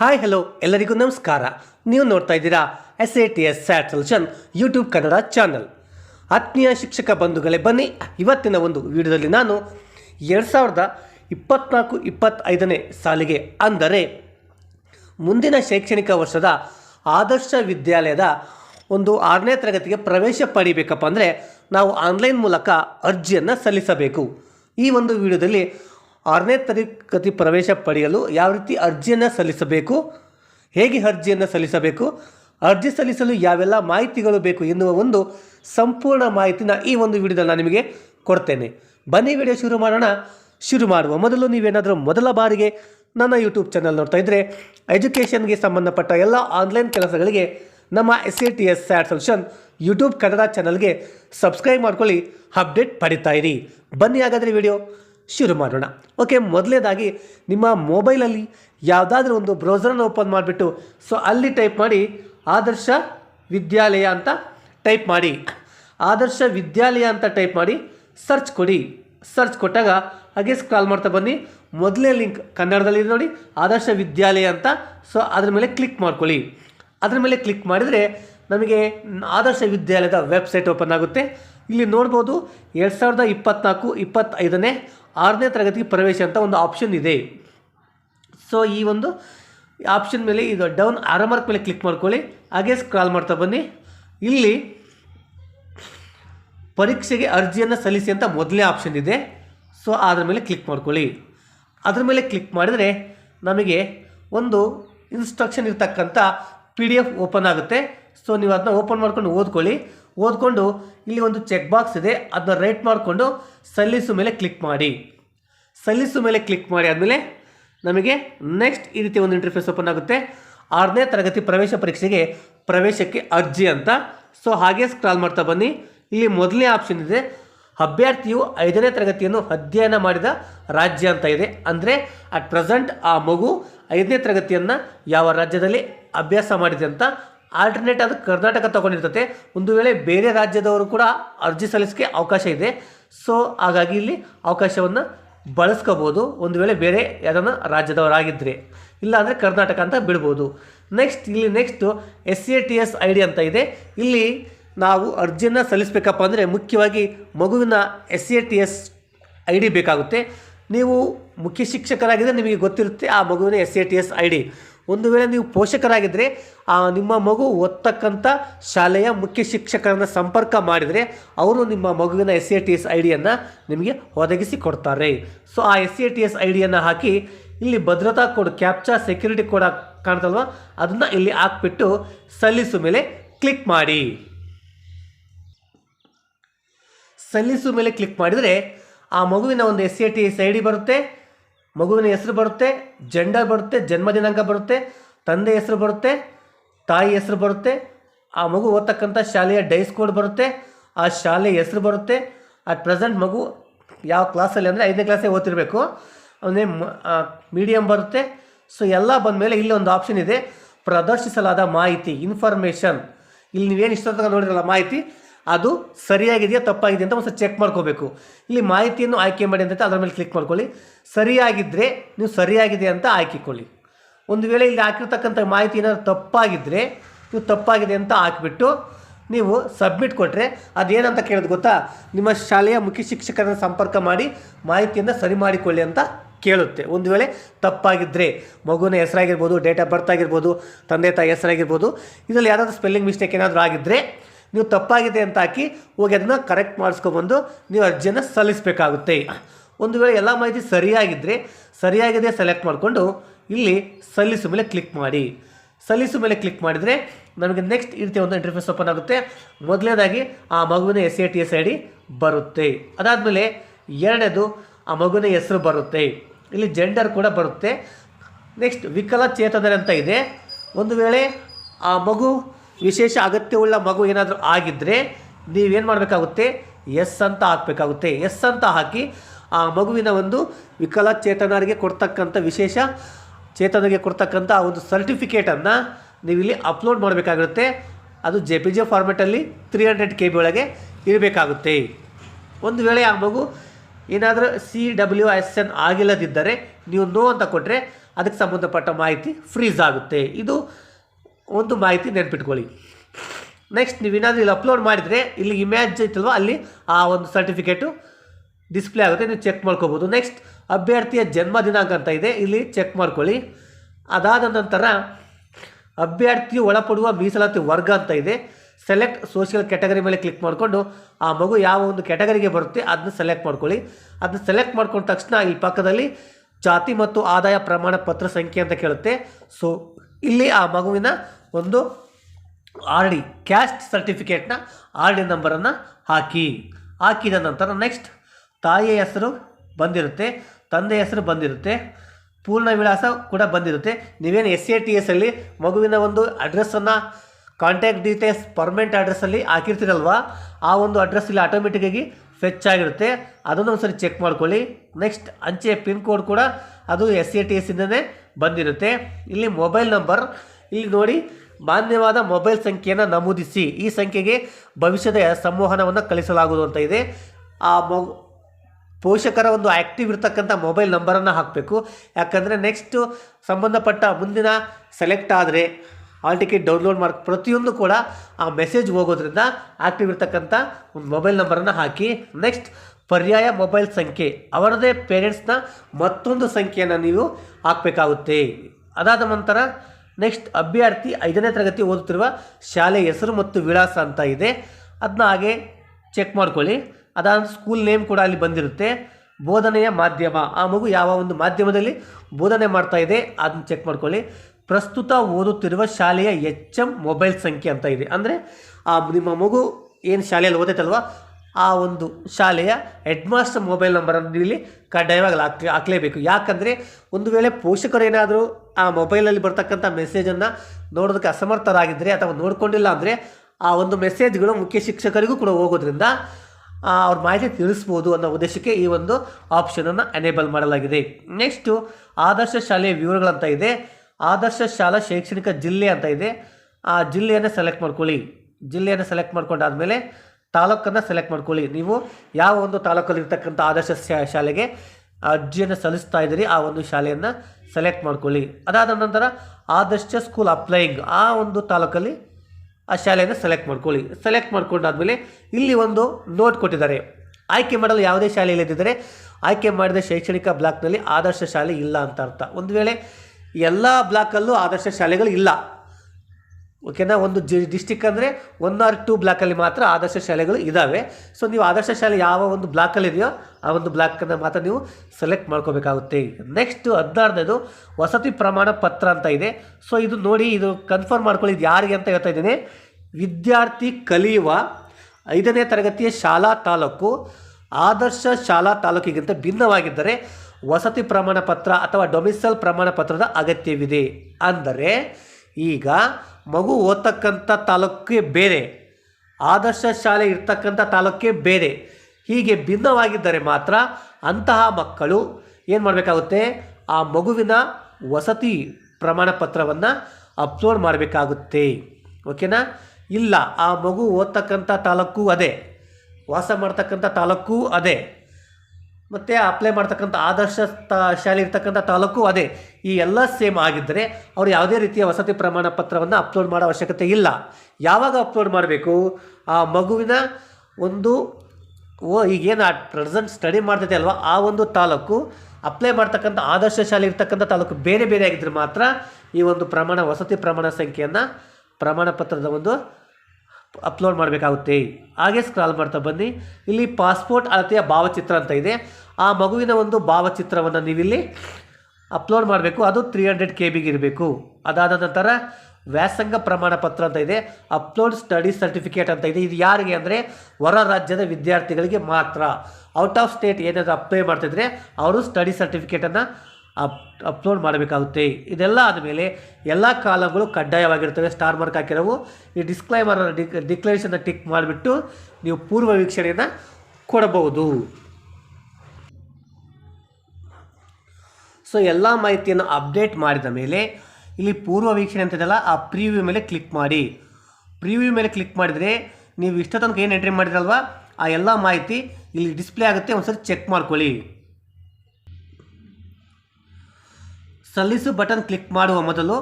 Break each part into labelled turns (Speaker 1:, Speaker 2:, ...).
Speaker 1: Hi hello ಎಲ್ಲರಿಗೂ ನಮಸ್ಕಾರ. ನೀವು ನೋಡ್ತಾ ಇದ್ದೀರಾ S A T S SAT solution YouTube Kannada channel. ಆತ್ಮೀಯ ಶಿಕ್ಷಕ ಬಂಧುಗಳೇ, ಬನ್ನಿ. ಇವತ್ತಿನ ಒಂದು ವಿಡಿಯೋದಲ್ಲಿ ನಾನು ಎರಡು ಸಾವಿರದ ಇಪ್ಪತ್ನಾಲ್ಕು ಇಪ್ಪತ್ತೈದನೇ ಸಾಲಿಗೆ ಅಂದರೆ ಮುಂದಿನ ಶೈಕ್ಷಣಿಕ ವರ್ಷದ ಆದರ್ಶ ವಿದ್ಯಾಲಯದ ಒಂದು ಆರನೇ ತರಗತಿಗೆ ಪ್ರವೇಶ ಪಡಿಬೇಕಪ್ಪ ಅಂದರೆ ನಾವು ಆನ್ಲೈನ್ ಮೂಲಕ ಅರ್ಜಿಯನ್ನು ಸಲ್ಲಿಸಬೇಕು. ಈ ಒಂದು ವಿಡಿಯೋದಲ್ಲಿ ಆರನೇ ತರಗತಿ ಪ್ರವೇಶ ಪಡೆಯಲು ಯಾವ ರೀತಿ ಅರ್ಜಿಯನ್ನು ಸಲ್ಲಿಸಬೇಕು? ಹೇಗೆ ಅರ್ಜಿಯನ್ನು ಸಲ್ಲಿಸಬೇಕು? ಅರ್ಜಿ ಸಲ್ಲಿಸಲು ಯಾವೆಲ್ಲ ಮಾಹಿತಿಗಳು ಬೇಕು ಎನ್ನುವ ಒಂದು ಸಂಪೂರ್ಣ ಮಾಹಿತಿನ ಈ ಒಂದು ವಿಡಿಯೋದಲ್ಲಿ ನಾನು ನಿಮಗೆ ಕೊಡ್ತೇನೆ. ಬನ್ನಿ ವಿಡಿಯೋ ಶುರು ಮಾಡೋಣ. ಶುರು ಮಾಡುವ ಮೊದಲು ನೀವೇನಾದರೂ ಮೊದಲ ಬಾರಿಗೆ ನನ್ನ ಯೂಟ್ಯೂಬ್ ಚಾನಲ್ ನೋಡ್ತಾ ಇದ್ದರೆ ಎಜುಕೇಷನ್ಗೆ ಸಂಬಂಧಪಟ್ಟ ಎಲ್ಲ ಆನ್ಲೈನ್ ಕೆಲಸಗಳಿಗೆ ನಮ್ಮ S A T S SAT solution YouTube Kannada ಚಾನಲ್ಗೆ ಸಬ್ಸ್ಕ್ರೈಬ್ ಮಾಡ್ಕೊಳ್ಳಿ ಅಪ್ಡೇಟ್ ಪಡಿತಾ ಇರಿ. ಬನ್ನಿ ಹಾಗಾದರೆ ವಿಡಿಯೋ ಶುರು ಮಾಡೋಣ. ಓಕೆ ಮೊದಲನೇದಾಗಿ ನಿಮ್ಮ ಮೊಬೈಲಲ್ಲಿ ಯಾವುದಾದ್ರೂ ಒಂದು ಬ್ರೌಸರನ್ನು ಓಪನ್ ಮಾಡಿಬಿಟ್ಟು ಸೊ ಅಲ್ಲಿ ಟೈಪ್ ಮಾಡಿ ಆದರ್ಶ ವಿದ್ಯಾಲಯ ಅಂತ ಟೈಪ್ ಮಾಡಿ. ಆದರ್ಶ ವಿದ್ಯಾಲಯ ಅಂತ ಟೈಪ್ ಮಾಡಿ ಸರ್ಚ್ ಕೊಡಿ. ಸರ್ಚ್ ಕೊಟ್ಟಾಗ ಹಾಗೆ ಸ್ಕ್ರಾಲ್ ಮಾಡ್ತಾ ಬನ್ನಿ. ಮೊದಲೇ ಲಿಂಕ್ ಕನ್ನಡದಲ್ಲಿ ನೋಡಿ, ಆದರ್ಶ ವಿದ್ಯಾಲಯ ಅಂತ. ಸೊ ಅದ್ರ ಮೇಲೆ ಕ್ಲಿಕ್ ಮಾಡ್ಕೊಳ್ಳಿ. ಅದ್ರ ಮೇಲೆ ಕ್ಲಿಕ್ ಮಾಡಿದರೆ ನಮಗೆ ಆದರ್ಶ ವಿದ್ಯಾಲಯದ ವೆಬ್ಸೈಟ್ ಓಪನ್ ಆಗುತ್ತೆ. ಇಲ್ಲಿ ನೋಡ್ಬೋದು, ಎರಡು ಸಾವಿರದ ಇಪ್ಪತ್ತ್ನಾಲ್ಕು ಇಪ್ಪತ್ತೈದನೇ ಆರನೇ ತರಗತಿಗೆ ಪ್ರವೇಶ ಅಂತ ಒಂದು ಆಪ್ಷನ್ ಇದೆ. ಸೊ ಈ ಒಂದು ಆಪ್ಷನ್ ಮೇಲೆ ಇದು ಡೌನ್ ಆರಮಾರ್ಕ್ ಮೇಲೆ ಕ್ಲಿಕ್ ಮಾಡ್ಕೊಳ್ಳಿ. ಹಾಗೆ ಸ್ಕ್ರಾಲ್ ಮಾಡ್ತಾ ಬನ್ನಿ. ಇಲ್ಲಿ ಪರೀಕ್ಷೆಗೆ ಅರ್ಜಿಯನ್ನು ಸಲ್ಲಿಸಿ ಅಂತ ಮೊದಲನೇ ಆಪ್ಷನ್ ಇದೆ. ಸೊ ಅದರ ಮೇಲೆ ಕ್ಲಿಕ್ ಮಾಡ್ಕೊಳ್ಳಿ. ಅದ್ರ ಮೇಲೆ ಕ್ಲಿಕ್ ಮಾಡಿದರೆ ನಮಗೆ ಒಂದು ಇನ್ಸ್ಟ್ರಕ್ಷನ್ ಇರ್ತಕ್ಕಂಥ ಪಿ ಡಿ ಎಫ್ ಓಪನ್ ಆಗುತ್ತೆ. ಸೊ ನೀವು ಅದನ್ನ ಓಪನ್ ಮಾಡ್ಕೊಂಡು ಓದ್ಕೊಳ್ಳಿ. ಓದ್ಕೊಂಡು ಇಲ್ಲಿ ಒಂದು ಚೆಕ್ ಬಾಕ್ಸ್ ಇದೆ ಅದನ್ನ ರೈಟ್ ಮಾಡಿಕೊಂಡು ಸಲ್ಲಿಸು ಮೇಲೆ ಕ್ಲಿಕ್ ಮಾಡಿ. ಸಲ್ಲಿಸು ಮೇಲೆ ಕ್ಲಿಕ್ ಮಾಡಿ ಆದಮೇಲೆ ನಮಗೆ ನೆಕ್ಸ್ಟ್ ಈ ರೀತಿ ಒಂದು ಇಂಟರ್ಫೇಸ್ ಓಪನ್ ಆಗುತ್ತೆ. ಆರನೇ ತರಗತಿ ಪ್ರವೇಶ ಪರೀಕ್ಷೆಗೆ ಪ್ರವೇಶಕ್ಕೆ ಅರ್ಜಿ ಅಂತ. ಸೊ ಹಾಗೆ ಸ್ಕ್ರಾಲ್ ಮಾಡ್ತಾ ಬನ್ನಿ. ಇಲ್ಲಿ ಮೊದಲನೇ ಆಪ್ಷನ್ ಇದೆ, ಅಭ್ಯರ್ಥಿಯು ಐದನೇ ತರಗತಿಯನ್ನು ಅಧ್ಯಯನ ಮಾಡಿದ ರಾಜ್ಯ ಅಂತ ಇದೆ. ಅಂದರೆ ಅಟ್ ಪ್ರೆಸೆಂಟ್ ಆ ಮಗು ಐದನೇ ತರಗತಿಯನ್ನು ಯಾವ ರಾಜ್ಯದಲ್ಲಿ ಅಭ್ಯಾಸ ಮಾಡಿದೆ ಅಂತ ಆಲ್ಟರ್ನೇಟ್ ಅದು ಕರ್ನಾಟಕ ತೊಗೊಂಡಿರ್ತತೆ. ಒಂದು ವೇಳೆ ಬೇರೆ ರಾಜ್ಯದವರು ಕೂಡ ಅರ್ಜಿ ಸಲ್ಲಿಸೋಕ್ಕೆ ಅವಕಾಶ ಇದೆ. ಸೊ ಹಾಗಾಗಿ ಇಲ್ಲಿ ಅವಕಾಶವನ್ನು ಬಳಸ್ಕೋಬೋದು. ಒಂದು ವೇಳೆ ಬೇರೆ ಯಾರನ್ನ ರಾಜ್ಯದವರಾಗಿದ್ದರೆ ಇಲ್ಲ ಅಂದರೆ ಕರ್ನಾಟಕ ಅಂತ ಬಿಡ್ಬೋದು. ನೆಕ್ಸ್ಟ್ ಇಲ್ಲಿ next S A T S I D ಅಂತ ಇದೆ. ಇಲ್ಲಿ ನಾವು ಅರ್ಜಿಯನ್ನು ಸಲ್ಲಿಸಬೇಕಪ್ಪ ಅಂದರೆ ಮುಖ್ಯವಾಗಿ ಮಗುವಿನ S A T S I D ಬೇಕಾಗುತ್ತೆ. ನೀವು ಮುಖ್ಯ ಶಿಕ್ಷಕರಾಗಿದ್ದರೆ ನಿಮಗೆ ಗೊತ್ತಿರುತ್ತೆ ಆ ಮಗುವಿನ S A T S I D ಒಂದು ವೇಳೆ ನೀವು ಪೋಷಕರಾಗಿದ್ದರೆ ನಿಮ್ಮ ಮಗು ಓದ್ತಕ್ಕಂಥ ಶಾಲೆಯ ಮುಖ್ಯ ಶಿಕ್ಷಕರನ್ನು ಸಂಪರ್ಕ ಮಾಡಿದರೆ, ಅವರು ನಿಮ್ಮ ಮಗುವಿನ S A T S I ಡಿಯನ್ನು ನಿಮಗೆ ಒದಗಿಸಿ ಕೊಡ್ತಾರೆ. ಸೊ ಆ S A T S I ಡಿಯನ್ನು ಹಾಕಿ, ಇಲ್ಲಿ ಭದ್ರತಾ ಕೋಡ್, ಕ್ಯಾಪ್ಚಾ ಸೆಕ್ಯೂರಿಟಿ ಕೋಡ್ ಕಾಣ್ತಲ್ವ? ಅದನ್ನು ಇಲ್ಲಿ ಹಾಕ್ಬಿಟ್ಟು ಸಲ್ಲಿಸು ಮೇಲೆ ಕ್ಲಿಕ್ ಮಾಡಿ. ಸಲ್ಲಿಸು ಮೇಲೆ ಕ್ಲಿಕ್ ಮಾಡಿದರೆ, ಆ ಮಗುವಿನ ಒಂದು S A T S I D ಬರುತ್ತೆ. ಮಗುವಿನ ಹೆಸರು ಬರುತ್ತೆ ಜೆಂಡರ್ ಬರುತ್ತೆ, ಜನ್ಮ ದಿನಾಂಕ ಬರುತ್ತೆ, ತಂದೆ ಹೆಸರು ಬರುತ್ತೆ, ತಾಯಿ ಹೆಸರು ಬರುತ್ತೆ, ಆ ಮಗು ಓದ್ತಕ್ಕಂಥ ಶಾಲೆಯ ಡೈಸ್ ಕೋಡ್ ಬರುತ್ತೆ, ಆ ಶಾಲೆಯ ಹೆಸರು ಬರುತ್ತೆ ಅಟ್ ಪ್ರೆಸೆಂಟ್ ಮಗು ಯಾವ ಕ್ಲಾಸಲ್ಲಿ ಅಂದರೆ ಐದನೇ ಕ್ಲಾಸೇ ಓದ್ತಿರಬೇಕು. ಅವನೇ ಮೀಡಿಯಂ ಬರುತ್ತೆ ಸೊ ಎಲ್ಲ ಬಂದ ಮೇಲೆ ಇಲ್ಲಿ ಒಂದು ಆಪ್ಷನ್ ಇದೆ, ಪ್ರದರ್ಶಿಸಲಾದ ಮಾಹಿತಿ ಇನ್ಫಾರ್ಮೇಷನ್ ಇಲ್ಲಿ ನೀವೇನು ಇಷ್ಟ ನೋಡಿರಲ್ಲ ಮಾಹಿತಿ ಅದು ಸರಿಯಾಗಿದೆಯಾ ತಪ್ಪಾಗಿದೆ ಅಂತ ಒಂದು ಚೆಕ್ ಮಾಡ್ಕೋಬೇಕು. ಇಲ್ಲಿ ಮಾಹಿತಿಯನ್ನು ಆಯ್ಕೆ ಮಾಡಿ ಅಂತ ಅದರ ಮೇಲೆ ಕ್ಲಿಕ್ ಮಾಡ್ಕೊಳ್ಳಿ. ಸರಿಯಾಗಿದ್ದರೆ ನೀವು ಸರಿಯಾಗಿದೆ ಅಂತ ಆಯ್ಕೆಕೊಳ್ಳಿ. ಒಂದು ವೇಳೆ ಇಲ್ಲಿ ಹಾಕಿರ್ತಕ್ಕಂಥ ಮಾಹಿತಿ ಏನಾದರೂ ತಪ್ಪಾಗಿದ್ದರೆ ನೀವು ತಪ್ಪಾಗಿದೆ ಅಂತ ಹಾಕಿಬಿಟ್ಟು ನೀವು ಸಬ್ಮಿಟ್ ಕೊಟ್ಟರೆ ಅದೇನಂತ ಕೇಳೋದು ಗೊತ್ತಾ? ನಿಮ್ಮ ಶಾಲೆಯ ಮುಖ್ಯ ಶಿಕ್ಷಕರನ್ನು ಸಂಪರ್ಕ ಮಾಡಿ ಮಾಹಿತಿಯನ್ನು ಸರಿ ಮಾಡಿಕೊಳ್ಳಿ ಅಂತ ಕೇಳುತ್ತೆ. ಒಂದು ವೇಳೆ ತಪ್ಪಾಗಿದ್ದರೆ ಮಗುವಿನ ಹೆಸರಾಗಿರ್ಬೋದು ಡೇಟ್ ಆಫ್ ಬರ್ತ್ ಆಗಿರ್ಬೋದು, ತಂದೆ ತಾಯಿ ಹೆಸರಾಗಿರ್ಬೋದು, ಇದರಲ್ಲಿ ಯಾರಾದರೂ ಸ್ಪೆಲ್ಲಿಂಗ್ ಮಿಸ್ಟೇಕ್ ಏನಾದರೂ ಆಗಿದ್ದರೆ ನೀವು ತಪ್ಪಾಗಿದೆ ಅಂತ ಹಾಕಿ ಹೋಗಿ ಅದನ್ನು ಕರೆಕ್ಟ್ ಮಾಡಿಸ್ಕೊಬಂದು ನೀವು ಅರ್ಜಿಯನ್ನು ಸಲ್ಲಿಸಬೇಕಾಗುತ್ತೆ. ಒಂದು ವೇಳೆ ಎಲ್ಲ ಮಾಹಿತಿ ಸರಿಯಾಗಿದ್ದರೆ ಸರಿಯಾಗಿದೆ ಸೆಲೆಕ್ಟ್ ಮಾಡಿಕೊಂಡು ಇಲ್ಲಿ ಸಲ್ಲಿಸು ಮೇಲೆ ಕ್ಲಿಕ್ ಮಾಡಿ. ಸಲ್ಲಿಸು ಮೇಲೆ ಕ್ಲಿಕ್ ಮಾಡಿದರೆ ನಮಗೆ ನೆಕ್ಸ್ಟ್ ಈ ರೀತಿಯ ಒಂದು ಇಂಟರ್ಫೇಸ್ ಓಪನ್ ಆಗುತ್ತೆ. ಮೊದಲನೇದಾಗಿ ಆ ಮಗುವಿನ S A T S I D ಬರುತ್ತೆ. ಅದಾದಮೇಲೆ ಎರಡನೇದು ಆ ಮಗುವಿನ ಹೆಸರು ಬರುತ್ತೆ. ಇಲ್ಲಿ ಜೆಂಡರ್ ಕೂಡ ಬರುತ್ತೆ. ನೆಕ್ಸ್ಟ್ ವಿಕಲಚೇತನರು ಅಂತ ಇದೆ. ಒಂದು ವೇಳೆ ಆ ಮಗು ವಿಶೇಷ ಅಗತ್ಯವುಳ್ಳ ಮಗು ಏನಾದರೂ ಆಗಿದ್ದರೆ ನೀವೇನು ಮಾಡಬೇಕಾಗುತ್ತೆ? ಎಸ್ ಅಂತ ಹಾಕಬೇಕಾಗುತ್ತೆ. ಎಸ್ ಅಂತ ಹಾಕಿ ಆ ಮಗುವಿನ ಒಂದು ವಿಕಲಚೇತನರಿಗೆ ಕೊಡ್ತಕ್ಕಂಥ ವಿಶೇಷ ಚೇತನರಿಗೆ ಕೊಡ್ತಕ್ಕಂಥ ಆ ಒಂದು ಸರ್ಟಿಫಿಕೇಟನ್ನು ನೀವಿಲ್ಲಿ ಅಪ್ಲೋಡ್ ಮಾಡಬೇಕಾಗುತ್ತೆ ಅದು ಜೆ ಪಿ ಜೆ ಫಾರ್ಮೆಟಲ್ಲಿ ತ್ರೀ ಹಂಡ್ರೆಡ್ ಕೆ ಬಿ ಒಳಗೆ ಇರಬೇಕಾಗುತ್ತೆ. ಒಂದು ವೇಳೆ ಆ ಮಗು ಏನಾದರೂ ಸಿ ಡಬ್ಲ್ಯೂ ಎಸ್ ಎನ್ ಆಗಿಲ್ಲದಿದ್ದರೆ ನೀವು ನೋ ಅಂತ ಕೊಟ್ಟರೆ ಅದಕ್ಕೆ ಸಂಬಂಧಪಟ್ಟ ಮಾಹಿತಿ ಫ್ರೀಸ್ ಆಗುತ್ತೆ. ಇದು ಒಂದು ಮಾಹಿತಿ ನೆನ್ಪಿಟ್ಕೊಳ್ಳಿ. ನೆಕ್ಸ್ಟ್ ನೀವು ಏನಾದರೂ ಇಲ್ಲಿ ಅಪ್ಲೋಡ್ ಮಾಡಿದರೆ ಇಲ್ಲಿ ಇಮ್ಯಾಜ್ ಐತಲ್ವ, ಅಲ್ಲಿ ಆ ಒಂದು ಸರ್ಟಿಫಿಕೇಟು ಡಿಸ್ಪ್ಲೇ ಆಗುತ್ತೆ, ನೀವು ಚೆಕ್ ಮಾಡ್ಕೋಬೋದು. ನೆಕ್ಸ್ಟ್ ಅಭ್ಯರ್ಥಿಯ ಜನ್ಮ ದಿನಾಂಕ ಅಂತ ಇದೆ, ಇಲ್ಲಿ ಚೆಕ್ ಮಾಡ್ಕೊಳ್ಳಿ. ಅದಾದ ನಂತರ ಅಭ್ಯರ್ಥಿಯು ಒಳಪಡುವ ಮೀಸಲಾತಿ ವರ್ಗ ಅಂತ ಇದೆ. ಸೆಲೆಕ್ಟ್ ಸೋಷಿಯಲ್ ಕ್ಯಾಟಗರಿ ಮೇಲೆ ಕ್ಲಿಕ್ ಮಾಡಿಕೊಂಡು ಆ ಮಗು ಯಾವ ಒಂದು ಕ್ಯಾಟಗರಿಗೆ ಬರುತ್ತೆ ಅದನ್ನ ಸೆಲೆಕ್ಟ್ ಮಾಡ್ಕೊಳ್ಳಿ. ಅದನ್ನ ಸೆಲೆಕ್ಟ್ ಮಾಡ್ಕೊಂಡ ತಕ್ಷಣ ಇಲ್ಲಿ ಪಕ್ಕದಲ್ಲಿ ಜಾತಿ ಮತ್ತು ಆದಾಯ ಪ್ರಮಾಣ ಪತ್ರ ಸಂಖ್ಯೆ ಅಂತ ಕೇಳುತ್ತೆ. ಸೊ ಇಲ್ಲಿ ಆ ಮಗುವಿನ ಒಂದು ಆರ್ ಡಿ ಕ್ಯಾಸ್ಟ್ ಸರ್ಟಿಫಿಕೇಟ್ನ ಆರ್ ಡಿ ನಂಬರನ್ನು ಹಾಕಿ. ಹಾಕಿದ ನಂತರ ನೆಕ್ಸ್ಟ್ ತಾಯಿಯ ಹೆಸರು ಬಂದಿರುತ್ತೆ ತಂದೆ ಹೆಸರು ಬಂದಿರುತ್ತೆ, ಪೂರ್ಣ ವಿಳಾಸ ಕೂಡ ಬಂದಿರುತ್ತೆ. ನೀವೇನು ಎಸ್ ಎ ಟಿ ಎಸ್ಸಲ್ಲಿ ಮಗುವಿನ ಒಂದು ಅಡ್ರೆಸ್ಸನ್ನು ಕಾಂಟ್ಯಾಕ್ಟ್ ಡೀಟೇಲ್ಸ್ ಪರ್ಮನೆಂಟ್ ಅಡ್ರೆಸ್ಸಲ್ಲಿ ಹಾಕಿರ್ತೀರಲ್ವಾ, ಆ ಒಂದು ಅಡ್ರೆಸ್ ಇಲ್ಲಿ ಆಟೋಮೆಟಿಕ್ಕಾಗಿ ಫೆಚ್ ಆಗಿರುತ್ತೆ. ಅದನ್ನು ಒಂದ್ಸರಿ ಚೆಕ್ ಮಾಡ್ಕೊಳ್ಳಿ. ನೆಕ್ಸ್ಟ್ ಅಂಚೆ ಪಿನ್ ಕೋಡ್ ಕೂಡ ಅದು ಎಸ್ ಎ ಟಿ ಎಸ್ಸಿಂದನೇ ಬಂದಿರುತ್ತೆ. ಇಲ್ಲಿ ಮೊಬೈಲ್ ನಂಬರ್ ಇಲ್ಲಿ ನೋಡಿ, ಮಾನ್ಯವಾದ ಮೊಬೈಲ್ ಸಂಖ್ಯೆಯನ್ನು ನಮೂದಿಸಿ. ಈ ಸಂಖ್ಯೆಗೆ ಭವಿಷ್ಯದ ಸಂವಹನವನ್ನು ಕಳಿಸಲಾಗುವುದು ಅಂತ ಇದೆ. ಆ ಮೊ, ಪೋಷಕರ ಒಂದು ಆ್ಯಕ್ಟಿವ್ ಇರ್ತಕ್ಕಂಥ ಮೊಬೈಲ್ ನಂಬರನ್ನು ಹಾಕಬೇಕು. ಯಾಕಂದರೆ ನೆಕ್ಸ್ಟು ಸಂಬಂಧಪಟ್ಟ ಮುಂದಿನ ಸೆಲೆಕ್ಟ್ ಆದರೆ ಆಲ್ ಟಿಕೆಟ್ ಡೌನ್ಲೋಡ್ ಮಾಡಿ, ಪ್ರತಿಯೊಂದು ಕೂಡ ಆ ಮೆಸೇಜ್ ಹೋಗೋದ್ರಿಂದ ಆ್ಯಕ್ಟಿವ್ ಇರ್ತಕ್ಕಂಥ ಒಂದು ಮೊಬೈಲ್ ನಂಬರನ್ನು ಹಾಕಿ. ನೆಕ್ಸ್ಟ್ ಪರ್ಯಾಯ ಮೊಬೈಲ್ ಸಂಖ್ಯೆ. ಅವರದೇ ಪೇರೆಂಟ್ಸ್ನ ಮತ್ತೊಂದು ಸಂಖ್ಯೆಯನ್ನು ನೀವು ಹಾಕಬೇಕಾಗುತ್ತೆ. ಅದಾದ ನಂತರ ನೆಕ್ಸ್ಟ್ ಅಭ್ಯರ್ಥಿ ಐದನೇ ತರಗತಿ ಓದುತ್ತಿರುವ ಶಾಲೆ ಹೆಸರು ಮತ್ತು ವಿಳಾಸ ಅಂತ ಇದೆ. ಅದನ್ನ ಹಾಗೆ ಚೆಕ್ ಮಾಡ್ಕೊಳ್ಳಿ. ಅದಾದ ಸ್ಕೂಲ್ ನೇಮ್ ಕೂಡ ಅಲ್ಲಿ ಬಂದಿರುತ್ತೆ. ಬೋಧನೆಯ ಮಾಧ್ಯಮ. ಆ ಮಗು ಯಾವ ಒಂದು ಮಾಧ್ಯಮದಲ್ಲಿ ಬೋಧನೆ ಮಾಡ್ತಾ ಇದೆ ಅದನ್ನ ಚೆಕ್ ಮಾಡ್ಕೊಳ್ಳಿ. ಪ್ರಸ್ತುತ ಓದುತ್ತಿರುವ ಶಾಲೆಯ ಎಚ್ ಎಂ ಮೊಬೈಲ್ ಸಂಖ್ಯೆ ಅಂತ ಇದೆ. ಅಂದರೆ, ಆ ನಿಮ್ಮ ಮಗು ಏನು ಶಾಲೆಯಲ್ಲಿ ಓದೈತಲ್ವ ಒಂದು ಶಾಲೆಯ ಹೆಡ್ ಮಾಸ್ಟರ್ ಮೊಬೈಲ್ ನಂಬರನ್ನು ಇಲ್ಲಿ ಕಡ್ಡಾಯವಾಗಿ ಹಾಕ್ ಹಾಕಲೇಬೇಕು. ಯಾಕಂದರೆ ಒಂದು ವೇಳೆ ಪೋಷಕರು ಏನಾದರೂ ಆ ಮೊಬೈಲಲ್ಲಿ ಬರ್ತಕ್ಕಂಥ ಮೆಸೇಜನ್ನು ನೋಡೋದಕ್ಕೆ ಅಸಮರ್ಥರಾಗಿದ್ದರೆ ಅಥವಾ ನೋಡಿಕೊಂಡಿಲ್ಲ ಅಂದರೆ ಆ ಒಂದು ಮೆಸೇಜ್ಗಳು ಮುಖ್ಯ ಶಿಕ್ಷಕರಿಗೂ ಕೂಡ ಹೋಗೋದ್ರಿಂದ ಆ, ಅವ್ರ ಮಾಹಿತಿ ತಿಳಿಸ್ಬೋದು ಅನ್ನೋ ಉದ್ದೇಶಕ್ಕೆ ಈ ಒಂದು ಆಪ್ಷನನ್ನು ಎನೇಬಲ್ ಮಾಡಲಾಗಿದೆ. ನೆಕ್ಸ್ಟು ಆದರ್ಶ ಶಾಲೆಯ ವಿವರಗಳಂತ ಇದೆ. ಆದರ್ಶ ಶಾಲಾ ಶೈಕ್ಷಣಿಕ ಜಿಲ್ಲೆ ಅಂತ ಇದೆ. ಆ ಜಿಲ್ಲೆಯನ್ನು ಸೆಲೆಕ್ಟ್ ಮಾಡ್ಕೊಳ್ಳಿ. ಜಿಲ್ಲೆಯನ್ನು ಸೆಲೆಕ್ಟ್ ಮಾಡ್ಕೊಂಡಾದ್ಮೇಲೆ ತಾಲೂಕನ್ನು ಸೆಲೆಕ್ಟ್ ಮಾಡ್ಕೊಳ್ಳಿ. ನೀವು ಯಾವ ಒಂದು ತಾಲೂಕಲ್ಲಿ ಇರ್ತಕ್ಕಂಥ ಆದರ್ಶ ಶಾಲೆಗೆ ಅರ್ಜಿಯನ್ನು ಸಲ್ಲಿಸ್ತಾ ಇದ್ದೀರಿ, ಆ ಒಂದು ಶಾಲೆಯನ್ನು ಸೆಲೆಕ್ಟ್ ಮಾಡ್ಕೊಳ್ಳಿ. ಅದಾದ ನಂತರ ಆದರ್ಶ ಸ್ಕೂಲ್ ಅಪ್ಲೈಯಿಂಗ್ ಆ ಒಂದು ತಾಲೂಕಲ್ಲಿ ಆ ಶಾಲೆಯನ್ನು ಸೆಲೆಕ್ಟ್ ಮಾಡ್ಕೊಳ್ಳಿ. ಸೆಲೆಕ್ಟ್ ಮಾಡ್ಕೊಂಡಾದ್ಮೇಲೆ ಇಲ್ಲಿ ಒಂದು ನೋಟ್ ಕೊಟ್ಟಿದ್ದಾರೆ. ಆಯ್ಕೆ ಮಾಡಲು ಯಾವುದೇ ಶಾಲೆಯಲ್ಲಿ ಇದ್ದಿದ್ದರೆ ಆಯ್ಕೆ ಮಾಡಿದ ಶೈಕ್ಷಣಿಕ ಬ್ಲಾಕ್ನಲ್ಲಿ ಆದರ್ಶ ಶಾಲೆ ಇಲ್ಲ ಅಂತ ಅರ್ಥ. ಒಂದು ವೇಳೆ ಎಲ್ಲ ಬ್ಲಾಕಲ್ಲೂ ಆದರ್ಶ ಶಾಲೆಗಳು ಇಲ್ಲ. ಓಕೆನಾ ಒಂದು ಜಿ ಡಿಸ್ಟಿಕ್ ಅಂದರೆ ಒನ್ ಆರ್ ಟೂ ಬ್ಲಾಕಲ್ಲಿ ಮಾತ್ರ ಆದರ್ಶ ಶಾಲೆಗಳು ಇದ್ದಾವೆ ಸೊ ನೀವು ಆದರ್ಶ ಶಾಲೆ ಯಾವ ಒಂದು ಬ್ಲಾಕಲ್ಲಿದೆಯೋ ಆ ಒಂದು ಬ್ಲಾಕನ್ನು ಮಾತ್ರ ನೀವು ಸೆಲೆಕ್ಟ್ ಮಾಡ್ಕೋಬೇಕಾಗುತ್ತೆ. ನೆಕ್ಸ್ಟ್ ಹದಿನಾರನೇದು ವಸತಿ ಪ್ರಮಾಣ ಪತ್ರ ಅಂತ ಇದೆ. ಸೊ ಇದು ನೋಡಿ, ಇದು ಕನ್ಫರ್ಮ್ ಮಾಡ್ಕೊಳ್ಳಿ, ಇದು ಯಾರಿಗೆ ಅಂತ ಹೇಳ್ತಾ ಇದ್ದೀನಿ. ವಿದ್ಯಾರ್ಥಿ ಕಲಿಯುವ ಐದನೇ ತರಗತಿಯ ಶಾಲಾ ತಾಲೂಕು ಆದರ್ಶ ಶಾಲಾ ತಾಲೂಕಿಗಿಂತ ಭಿನ್ನವಾಗಿದ್ದರೆ ವಸತಿ ಪ್ರಮಾಣ ಪತ್ರ ಅಥವಾ ಡೊಮಿಸಲ್ ಪ್ರಮಾಣ ಪತ್ರದ ಅಗತ್ಯವಿದೆ. ಅಂದರೆ ಈಗ ಮಗು ಓದ್ತಕ್ಕಂಥ ತಾಲೂಕೇ ಬೇರೆ, ಆದರ್ಶ ಶಾಲೆ ಇರ್ತಕ್ಕಂಥ ತಾಲೂಕೇ ಬೇರೆ. ಹೀಗೆ ಭಿನ್ನವಾಗಿದ್ದರೆ ಮಾತ್ರ ಅಂತಹ ಮಕ್ಕಳು ಏನು ಮಾಡಬೇಕಾಗುತ್ತೆ? ಆ ಮಗುವಿನ ವಸತಿ ಪ್ರಮಾಣ ಪತ್ರವನ್ನು ಅಪ್ಲೋಡ್ ಮಾಡಬೇಕಾಗುತ್ತೆ. ಓಕೆನಾ ಇಲ್ಲ, ಆ ಮಗು ಓದ್ತಕ್ಕಂಥ ತಾಲೂಕು ಅದೇ, ವಾಸ ಮಾಡ್ತಕ್ಕಂಥ ತಾಲೂಕು ಅದೇ. ಮತ್ತು ಅಪ್ಲೈ ಮಾಡ್ತಕ್ಕಂಥ ಆದರ್ಶ ತ, ಶಾಲೆ ಇರ್ತಕ್ಕಂಥ ತಾಲೂಕು ಅದೇ. ಈ ಎಲ್ಲ ಸೇಮ್ ಆಗಿದ್ದರೆ ಅವರು ಯಾವುದೇ ರೀತಿಯ ವಸತಿ ಪ್ರಮಾಣ ಪತ್ರವನ್ನು ಅಪ್ಲೋಡ್ ಮಾಡೋ ಅವಶ್ಯಕತೆ ಇಲ್ಲ. ಯಾವಾಗ ಅಪ್ಲೋಡ್ ಮಾಡಬೇಕು? ಆ ಮಗುವಿನ ಒಂದು ಓ ಈಗೇನು ಆ ಪ್ರೆಸೆಂಟ್ ಸ್ಟಡಿ ಮಾಡ್ತೈತೆ ಅಲ್ವಾ? ಆ ಒಂದು ತಾಲೂಕು ಅಪ್ಲೈ ಮಾಡ್ತಕ್ಕಂಥ ಆದರ್ಶ ಶಾಲೆ ಇರ್ತಕ್ಕಂಥ ತಾಲೂಕು ಬೇರೆ ಬೇರೆ ಆಗಿದ್ದರೆ ಮಾತ್ರ ಈ ಒಂದು ಪ್ರಮಾಣ, ವಸತಿ ಪ್ರಮಾಣ ಸಂಖ್ಯೆಯನ್ನು ಪ್ರಮಾಣ ಪತ್ರದ ಒಂದು ಅಪ್ಲೋಡ್ ಮಾಡಬೇಕಾಗುತ್ತೆ. ಹಾಗೆ ಸ್ಕ್ರಾಲ್ ಮಾಡ್ತಾ ಬನ್ನಿ. ಇಲ್ಲಿ ಪಾಸ್ಪೋರ್ಟ್ ಅಳತೆಯ ಭಾವಚಿತ್ರ ಅಂತ ಇದೆ. ಆ ಮಗುವಿನ ಒಂದು ಭಾವಚಿತ್ರವನ್ನು ನೀವಿಲ್ಲಿ ಅಪ್ಲೋಡ್ ಮಾಡಬೇಕು. ಅದು ತ್ರೀ ಹಂಡ್ರೆಡ್ ಕೆ ಬಿಗೆ ಇರಬೇಕು. ಅದಾದ ನಂತರ ವ್ಯಾಸಂಗ ಪ್ರಮಾಣ ಪತ್ರ ಅಂತ ಇದೆ. ಅಪ್ಲೋಡ್ ಸ್ಟಡಿ ಸರ್ಟಿಫಿಕೇಟ್ ಅಂತ ಇದೆ. ಇದು ಯಾರಿಗೆ ಅಂದರೆ ಹೊರ ರಾಜ್ಯದ ವಿದ್ಯಾರ್ಥಿಗಳಿಗೆ ಮಾತ್ರ. ಔಟ್ ಆಫ್ ಸ್ಟೇಟ್ ಏನಾದರೂ ಅಪ್ಲೈ ಮಾಡ್ತಿದ್ರೆ ಅವರು ಸ್ಟಡಿ ಸರ್ಟಿಫಿಕೇಟನ್ನು ಅಪ್ ಅಪ್ಲೋಡ್ ಮಾಡಬೇಕಾಗುತ್ತೆ. ಇದೆಲ್ಲ ಆದಮೇಲೆ ಎಲ್ಲ ಕಾಲಗಳು ಕಡ್ಡಾಯವಾಗಿರ್ತವೆ ಸ್ಟಾರ್ ಮಾರ್ಕ್ ಹಾಕಿರೋವು. ಈ ಡಿಸ್ಕ್ಲೈಮರ್ ಡಿಕ್ ಡಿಕ್ಲರೇಷನ್ನ ಟಿಕ್ ಮಾಡಿಬಿಟ್ಟು ನೀವು ಪೂರ್ವ ವೀಕ್ಷಣೆಯನ್ನು ಕೊಡಬಹುದು. ಸೊ ಎಲ್ಲ ಮಾಹಿತಿಯನ್ನು ಅಪ್ಡೇಟ್ ಮಾಡಿದ ಮೇಲೆ ಇಲ್ಲಿ ಪೂರ್ವ ವೀಕ್ಷಣೆ ಅಂತಿದೆಯಲ್ಲ ಆ ಪ್ರಿವ್ಯೂ ಮೇಲೆ ಕ್ಲಿಕ್ ಮಾಡಿ. ಪ್ರಿವ್ಯೂ ಮೇಲೆ ಕ್ಲಿಕ್ ಮಾಡಿದರೆ ನೀವು ಇಷ್ಟೊತ್ತನಕ ತನಕ ಏನು ಎಂಟ್ರಿ ಮಾಡಿದ್ರಲ್ವ? ಆ ಎಲ್ಲ ಮಾಹಿತಿ ಇಲ್ಲಿ ಡಿಸ್ಪ್ಲೇ ಆಗುತ್ತೆ. ಒಂದ್ಸರಿ ಚೆಕ್ ಮಾಡ್ಕೊಳ್ಳಿ. ಸಲ್ಲಿಸು ಬಟನ್ ಕ್ಲಿಕ್ ಮಾಡುವ ಮೊದಲು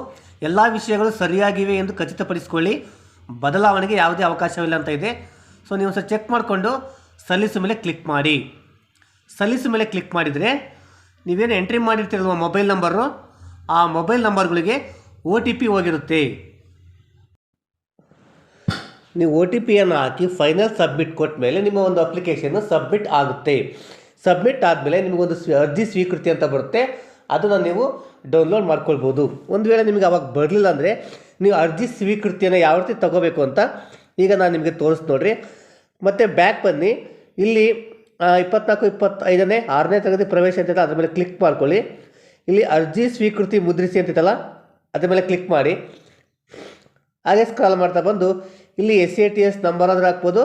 Speaker 1: ಎಲ್ಲ ವಿಷಯಗಳು ಸರಿಯಾಗಿವೆ ಎಂದು ಖಚಿತಪಡಿಸಿಕೊಳ್ಳಿ. ಬದಲಾವಣೆಗೆ ಯಾವುದೇ ಅವಕಾಶವಿಲ್ಲ ಅಂತ ಇದೆ. ಸೊ ನೀವು ಸಹ ಚೆಕ್ ಮಾಡಿಕೊಂಡು ಸಲ್ಲಿಸು ಮೇಲೆ ಕ್ಲಿಕ್ ಮಾಡಿ. ಸಲ್ಲಿಸು ಮೇಲೆ ಕ್ಲಿಕ್ ಮಾಡಿದರೆ ನೀವೇನು ಎಂಟ್ರಿ ಮಾಡಿರ್ತೀರಲ್ವ ಮೊಬೈಲ್ ನಂಬರು ಆ ಮೊಬೈಲ್ ನಂಬರ್ಗಳಿಗೆ ಒ ಟಿ ಪಿ ಹೋಗಿರುತ್ತೆ. ನೀವು ಒ ಟಿ ಪಿಯನ್ನು ಹಾಕಿ ಫೈನಲ್ ಸಬ್ಮಿಟ್ ಕೊಟ್ಟ ಮೇಲೆ ನಿಮ್ಮ ಒಂದು ಅಪ್ಲಿಕೇಶನ್ನು ಸಬ್ಮಿಟ್ ಆಗುತ್ತೆ. ಸಬ್ಮಿಟ್ ಆದಮೇಲೆ ನಿಮಗೊಂದು ಅರ್ಜಿ ಸ್ವೀಕೃತಿ ಅಂತ ಬರುತ್ತೆ. ಅದನ್ನು ನೀವು ಡೌನ್ಲೋಡ್ ಮಾಡ್ಕೊಳ್ಬೋದು. ಒಂದು ವೇಳೆ ನಿಮಗೆ ಅವಾಗ ಬರಲಿಲ್ಲ ಅಂದರೆ ನೀವು ಅರ್ಜಿ ಸ್ವೀಕೃತಿಯನ್ನು ಯಾವ ರೀತಿ ತಗೋಬೇಕು ಅಂತ ಈಗ ನಾನು ನಿಮಗೆ ತೋರಿಸ್ ನೋಡ್ರಿ. ಮತ್ತು ಬ್ಯಾಕ್ ಬನ್ನಿ. ಇಲ್ಲಿ ಇಪ್ಪತ್ನಾಲ್ಕು, ಇಪ್ಪತ್ತೈದನೇ, ಆರನೇ ತರಗತಿ ಪ್ರವೇಶ ಅಂತ ಅದ್ರ ಮೇಲೆ ಕ್ಲಿಕ್ ಮಾಡ್ಕೊಳ್ಳಿ. ಇಲ್ಲಿ ಅರ್ಜಿ ಸ್ವೀಕೃತಿ ಮುದ್ರಿಸಿ ಅಂತಿತ್ತಲ್ಲ ಅದ್ರ ಮೇಲೆ ಕ್ಲಿಕ್ ಮಾಡಿ. ಹಾಗೆ ಸ್ಕ್ರಾಲ್ ಮಾಡ್ತಾ ಬಂದು, ಇಲ್ಲಿ S A T S number ಆದರೂ ಹಾಕ್ಬೋದು,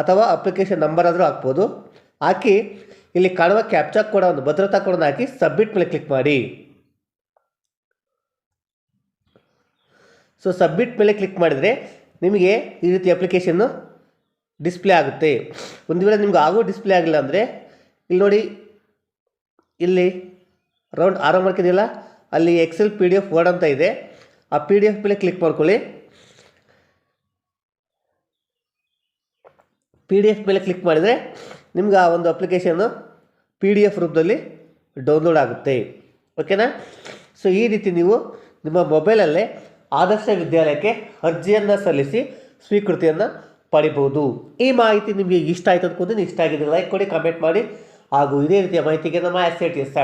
Speaker 1: ಅಥವಾ ಅಪ್ಲಿಕೇಶನ್ ನಂಬರ್ ಆದರೂ ಹಾಕ್ಬೋದು. ಹಾಕಿ ಇಲ್ಲಿ ಕಾಣುವ ಕ್ಯಾಪ್ಚಾ ಕೂಡ ಒಂದು ಭದ್ರತಾ ಕೋಡನ್ನು ಹಾಕಿ ಸಬ್ಮಿಟ್ ಮೇಲೆ ಕ್ಲಿಕ್ ಮಾಡಿ. ಸೊ ಸಬ್ಮಿಟ್ ಮೇಲೆ ಕ್ಲಿಕ್ ಮಾಡಿದರೆ ನಿಮಗೆ ಈ ರೀತಿ ಅಪ್ಲಿಕೇಶನ್ನು ಡಿಸ್ಪ್ಲೇ ಆಗುತ್ತೆ. ಒಂದು ವೇಳೆ ನಿಮ್ಗೆ ಆಗೋ ಡಿಸ್ಪ್ಲೇ ಆಗಿಲ್ಲ ಅಂದರೆ, ಇಲ್ಲಿ ನೋಡಿ, ಇಲ್ಲಿ ರೌಂಡ್ ಆರೋ ಮಾಡ್ಕಿದೆಯಲ್ಲ ಅಲ್ಲಿ Excel P D F word ಅಂತ ಇದೆ. ಆ ಪಿ ಡಿ ಎಫ್ ಮೇಲೆ ಕ್ಲಿಕ್ ಮಾಡ್ಕೊಳ್ಳಿ. ಪಿ ಡಿ ಎಫ್ ಮೇಲೆ ಕ್ಲಿಕ್ ಮಾಡಿದರೆ ನಿಮ್ಗೆ ಆ ಒಂದು ಅಪ್ಲಿಕೇಶನ್ನು ಪಿ ಡಿ ಎಫ್ ರೂಪದಲ್ಲಿ ಡೌನ್ಲೋಡ್ ಆಗುತ್ತೆ. ಓಕೆನಾ ಸೊ ಈ ರೀತಿ ನೀವು ನಿಮ್ಮ ಮೊಬೈಲಲ್ಲೇ ಆದರ್ಶ ವಿದ್ಯಾಲಯಕ್ಕೆ ಅರ್ಜಿಯನ್ನು ಸಲ್ಲಿಸಿ ಸ್ವೀಕೃತಿಯನ್ನು ಪಡಿಬೋದು. ಈ ಮಾಹಿತಿ ನಿಮಗೆ ಇಷ್ಟ ಆಯ್ತು ಅಂದ್ಕೊಂಡು ಇಷ್ಟ ಆಗಿದೆ ಲೈಕ್ ಕೊಡಿ ಕಮೆಂಟ್ ಮಾಡಿ. ಹಾಗೂ ಇದೇ ರೀತಿಯ ಮಾಹಿತಿಗೆ ನಮ್ಮ ಎಸ್ ಐ ಟಿ ಎಸ್